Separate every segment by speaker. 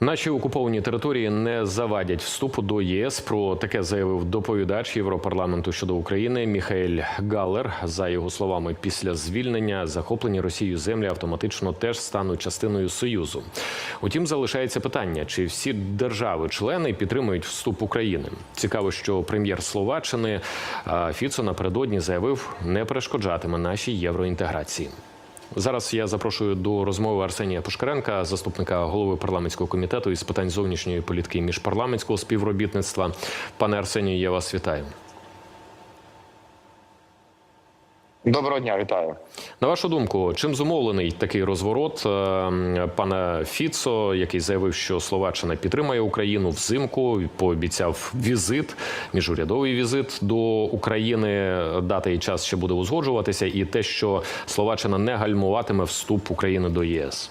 Speaker 1: Наші окуповані території не завадять вступу до ЄС. Про таке заявив доповідач Європарламенту щодо України Міхаель Галлер. За його словами, після звільнення захоплені Росією землі автоматично теж стануть частиною союзу. Утім, залишається питання: чи всі держави-члени підтримують вступ України? Цікаво, що прем'єр Словаччини Фіцо напередодні заявив, не перешкоджатиме нашій євроінтеграції. Зараз я запрошую до розмови Арсенія Пушкаренка, заступника голови парламентського комітету із питань зовнішньої політики і міжпарламентського співробітництва. Пане Арсенію, я вас вітаю.
Speaker 2: Доброго дня, вітаю.
Speaker 1: На вашу думку, чим зумовлений такий розворот е, пана Фіцо, який заявив, що Словаччина підтримає Україну взимку, пообіцяв візит, міжурядовий візит до України. Дата і час ще буде узгоджуватися, і те, що Словаччина не гальмуватиме вступ України до єС.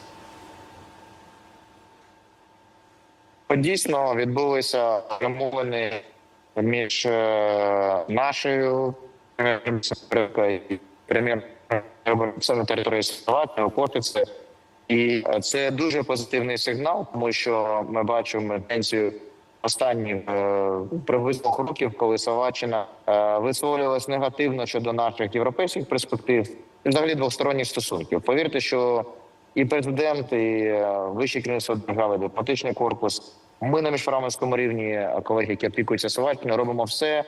Speaker 2: Дійсно відбулися перемовини між е, нашою прем'єр на території Словаччини, Кортице. І це дуже позитивний сигнал, тому що ми бачимо тенденцію останніх е, приблизно років, коли Словаччина е, висловлювалась негативно щодо наших європейських перспектив і взагалі двосторонніх стосунків. Повірте, що і президент, і е, вищий керівництво держави, дипломатичний корпус. Ми на міжпарламентському рівні е, колеги, які опікуються Словаччиною, робимо все,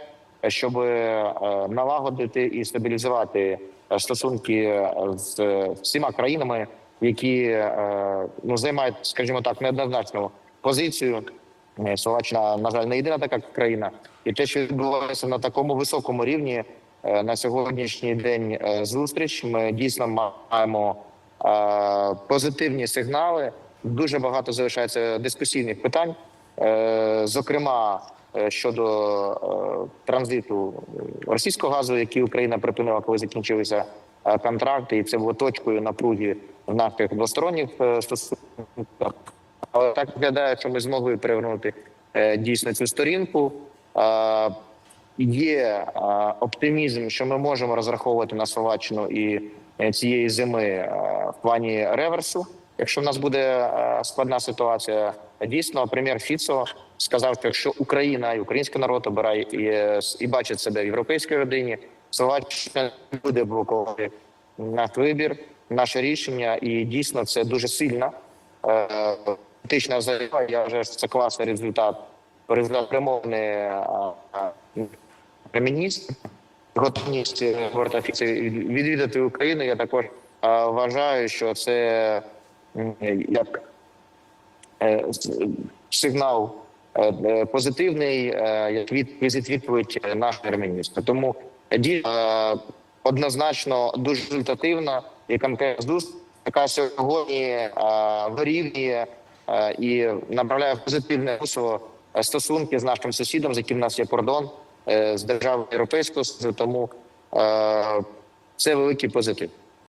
Speaker 2: щоб е, налагодити і стабілізувати е, стосунки е, з всіма країнами, які ну займають, скажімо так, неоднозначну позицію. Словаччина, на жаль, не єдина така країна, і те, що відбувається на такому високому рівні на сьогоднішній день зустріч, ми дійсно маємо позитивні сигнали. Дуже багато залишається дискусійних питань, зокрема е, щодо е, транзиту російського газу, який Україна припинила, коли закінчилися е, контракти, і це було точкою напруги в наших двосторонніх е, стосунках. Але так виглядає, що ми змогли перевернути е, дійсно цю сторінку. Е, Є е, оптимізм, що ми можемо розраховувати на Словаччину і е, цієї зими е, в плані реверсу. Якщо в нас буде е, складна ситуація, дійсно прем'єр Фіцо сказав, що якщо Україна і український народ обирає і, е, і бачить себе в європейській родині, Словаччина не буде блокувати наш вибір, наше рішення, і дійсно це дуже сильна е, політична заява. Я вже це класний результат результат перемовини прем'єр-міністр. Готовність говорити відвідати Україну. Я також вважаю, що це як е, сигнал е, е, позитивний, е, як відповідь нашого прем'єр-міністра. Тому дійсно е, однозначно дуже результативна і конкретна зустріч, яка сьогодні е, вирівнює е, і направляє позитивне русло е, стосунки з нашим сусідом, з яким в нас є кордон е, з державою Європейського. Тому е, це великий позитив.